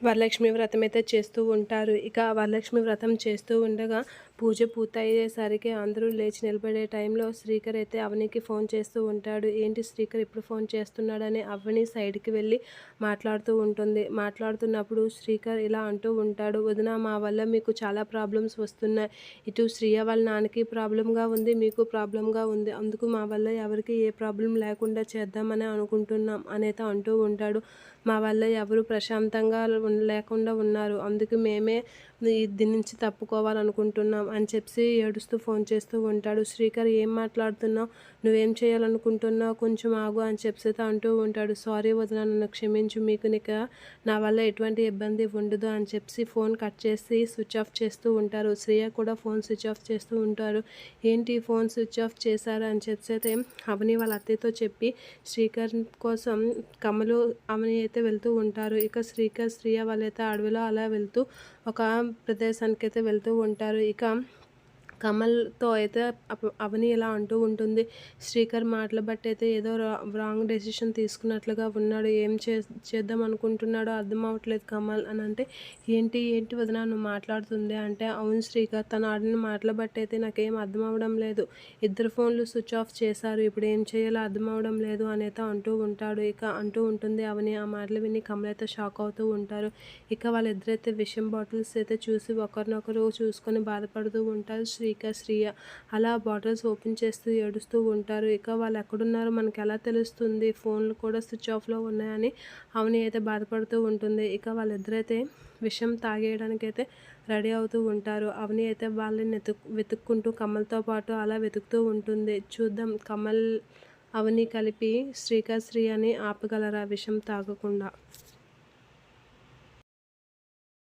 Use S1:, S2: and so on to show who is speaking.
S1: వరలక్ష్మి వ్రతం అయితే చేస్తూ ఉంటారు. ఇక వరలక్ష్మి వ్రతం చేస్తూ ఉండగా పూజ పూర్తయ్యేసరికి అందరూ లేచి నిలబడే టైంలో శ్రీకర్ అయితే అవనికి ఫోన్ చేస్తూ ఉంటాడు. ఏంటి శ్రీకర్ ఇప్పుడు ఫోన్ చేస్తున్నాడని అవని సైడ్కి వెళ్ళి మాట్లాడుతూ ఉంటుంది. మాట్లాడుతున్నప్పుడు శ్రీకర్ ఇలా అంటూ ఉంటాడు వదిన మా వల్ల మీకు చాలా ప్రాబ్లమ్స్ వస్తున్నాయి. ఇటు శ్రీయ వాళ్ళ నాన్నకి ప్రాబ్లంగా ఉంది మీకు ప్రాబ్లంగా ఉంది. అందుకు మా వల్ల ఎవరికి ఏ ప్రాబ్లం లేకుండా చేద్దామని అనుకుంటున్నాం అనేది అంటూ ఉంటాడు. మా వల్ల ఎవరు ప్రశాంతంగా లేకుండా ఉన్నారు. అందుకు మేమే ఇది నుంచి తప్పుకోవాలనుకుంటున్నాం అని చెప్పి ఏడుస్తూ ఫోన్ చేస్తూ ఉంటాడు. శ్రీకర్ ఏం మాట్లాడుతున్నావు? నువ్వేం చేయాలనుకుంటున్నావు? కొంచెం ఆగు అని చెప్పి అంటూ ఉంటాడు. సారీ వదిన నన్ను క్షమించు. మీకు నీక నా వల్ల ఎటువంటి ఇబ్బంది ఉండదు అని చెప్పి ఫోన్ కట్ చేసి స్విచ్ ఆఫ్ చేస్తూ ఉంటారు. శ్రేయ కూడా ఫోన్ స్విచ్ ఆఫ్ చేస్తూ ఉంటారు ఏంటి ఫోన్ స్విచ్ ఆఫ్ చేశారు? అని చెప్పి అయితే అవని వాళ్ళ అత్తయ్యతో చెప్పి శ్రీకర్ కోసం కమలు అవని అయితే వెళ్తూ ఉంటారు. ఇక శ్రీకర్ శ్రీయ వాళ్ళైతే అడవిలో అలా వెళ్తూ ఒక ప్రదేశానికి అయితే వెళ్తూ ఉంటారు. ఇక కమల్తో అయితే అవని ఇలా అంటూ ఉంటుంది. శ్రీకర్ మాటలు బట్టి అయితే ఏదో రాంగ్ డెసిషన్ తీసుకున్నట్లుగా ఉన్నాడు. ఏం చే చేద్దాం అనుకుంటున్నాడో అర్థం అవ్వట్లేదు కమల్ అని అంటే ఏంటి ఏంటి వదిన నువ్వు మాట్లాడుతుంది? అంటే అవును శ్రీకర్ తను ఆడిన మాటలు బట్టి అయితే నాకేం అర్థం అవ్వడం లేదు. ఇద్దరు ఫోన్లు స్విచ్ ఆఫ్ చేశారు. ఇప్పుడు ఏం చేయాలో అర్థం అవ్వడం లేదు అనేది అంటూ ఉంటాడు. ఇక అంటూ ఉంటుంది అవని. ఆ మాటలు విని కమల్ అయితే షాక్ అవుతూ ఉంటారు. ఇక వాళ్ళిద్దరైతే విషయం బాటిల్స్ అయితే చూసి ఒకరినొకరు చూసుకొని బాధపడుతూ ఉంటారు. శ్రీ శ్రీక శ్రీయ అలా బాటిల్స్ ఓపెన్ చేస్తూ ఏడుస్తూ ఉంటారు. ఇక వాళ్ళు ఎక్కడున్నారో మనకి ఎలా తెలుస్తుంది? ఫోన్లు కూడా స్విచ్ ఆఫ్లో ఉన్నాయని అవని అయితే బాధపడుతూ ఉంటుంది. ఇక వాళ్ళిద్దరైతే విషం తాగేయడానికి అయితే రెడీ అవుతూ ఉంటారు. అవని అయితే వాళ్ళని వెతుక్ వెతుక్కుంటూ కమల్తో పాటు అలా వెతుకుతూ ఉంటుంది. చూద్దాం కమల్ అవని కలిపి శ్రీకాశ్రీ అని ఆపగలరా విషం తాగకుండా?